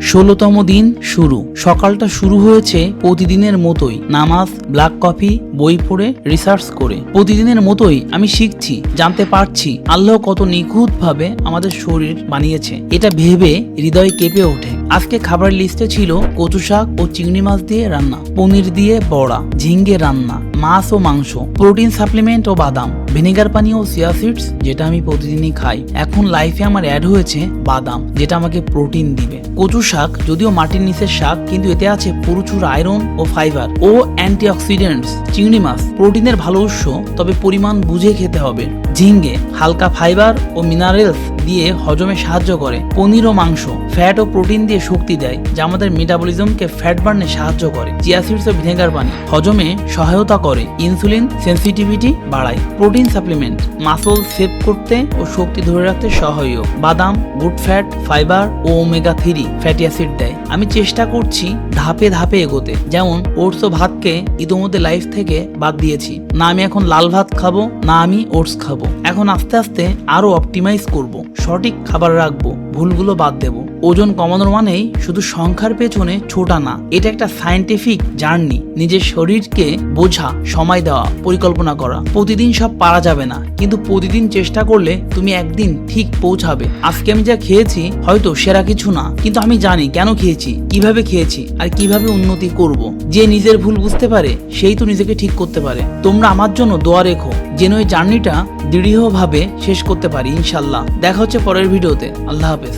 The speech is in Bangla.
ষোলোতম দিন শুরু। সকালটা শুরু হয়েছে প্রতিদিনের মতোই। নামাজ ব্ল্যাক কফি বই পড়ে রিসার্চ করে। প্রতিদিনের মতোই আমি শিখছি, জানতে পারছি আল্লাহ কত নিখুঁতভাবে আমাদের শরীর বানিয়েছে। এটা ভেবে হৃদয় কেঁপে ওঠে। আজকে খাবার লিস্টে ছিল কচু শাক ও চিংড়ি মাছ দিয়ে রান্না, পনির দিয়ে বড়া, ঝিঙ্গে রান্না মাছ ও মাংস, প্রোটিন সাপ্লিমেন্ট ও বাদাম, ভিনেগার পানি ও সিয়া সিডস, যেটা আমি প্রতিদিনই খাই। এখন লাইফে আমার অ্যাড হয়েছে বাদাম, যেটা আমাকে প্রোটিন দিবে। কচু শাক, যদিও মাটির নিচের শাক, কিন্তু এতে আছে প্রচুর আয়রন ও ফাইবার ও অ্যান্টিঅক্সিডেন্টস, চিংড়ি মাছ। প্রোটিনের ভালো উৎস, তবে পরিমাণ বুঝে খেতে হবে। ঝিঙ্গে, হালকা ফাইবার ও মিনারেলস দিয়ে হজমে সাহায্য করে। পনির ও মাংস, ফ্যাট ও প্রোটিন দিয়ে শক্তি দেয়, যা আমাদের মেটাবলিজমকে ফ্যাট বার্নে সাহায্য করে। চিয়া সিডস ও ভিনেগার পানি, হজমে সহায়তা করে। ইনসুলিন সেন্সিটিভিটি বাড়ায়। প্রোটিন সাপ্লিমেন্ট মাসল সেভ করতে ও শক্তি ধরে রাখতে সহায়ক। বাদাম, গুড ফ্যাট, ফাইবার ও ওমেগা থ্রি ফ্যাটি অ্যাসিড দেয়। আমি চেষ্টা করছি ধাপে ধাপে এগোতে। যেমন ওটস ও ভাতকে ইতোমধ্যে লাইফ থেকে বাদ দিয়েছি। না আমি এখন লাল ভাত খাব, না আমি ওটস খাব। এখন আস্তে আস্তে আরও অপটিমাইজ করব, সঠিক খাবার রাখব, ভুলগুলো বাদ দেব। ওজন কমানোর মানেই শুধু সংখ্যার পেছনে ছোটা না, এটা একটা সায়েন্টিফিক জার্নি নিজের শরীরকে বোঝা, সময় দেওয়া, পরিকল্পনা করা। প্রতিদিন সব পারা যাবে না, কিন্তু প্রতিদিন চেষ্টা করলে তুমি একদিন ঠিক পৌঁছাবে। আজকে আমি যা খেয়েছি, হয়তো সেরা কিছু না, কিন্তু আমি জানি কেন খেয়েছি, কীভাবে খেয়েছি, আর কীভাবে উন্নতি করব। যে নিজের ভুল বুঝতে পারে, সেই তো নিজেকে ঠিক করতে পারে। তোমরা আমার জন্য দোয়া রেখো যেন এই জার্নিটা দৃঢ়ভাবে শেষ করতে পারি ইনশাল্লাহ। দেখা হচ্ছে পরের ভিডিওতে। আল্লাহ হাফেজ।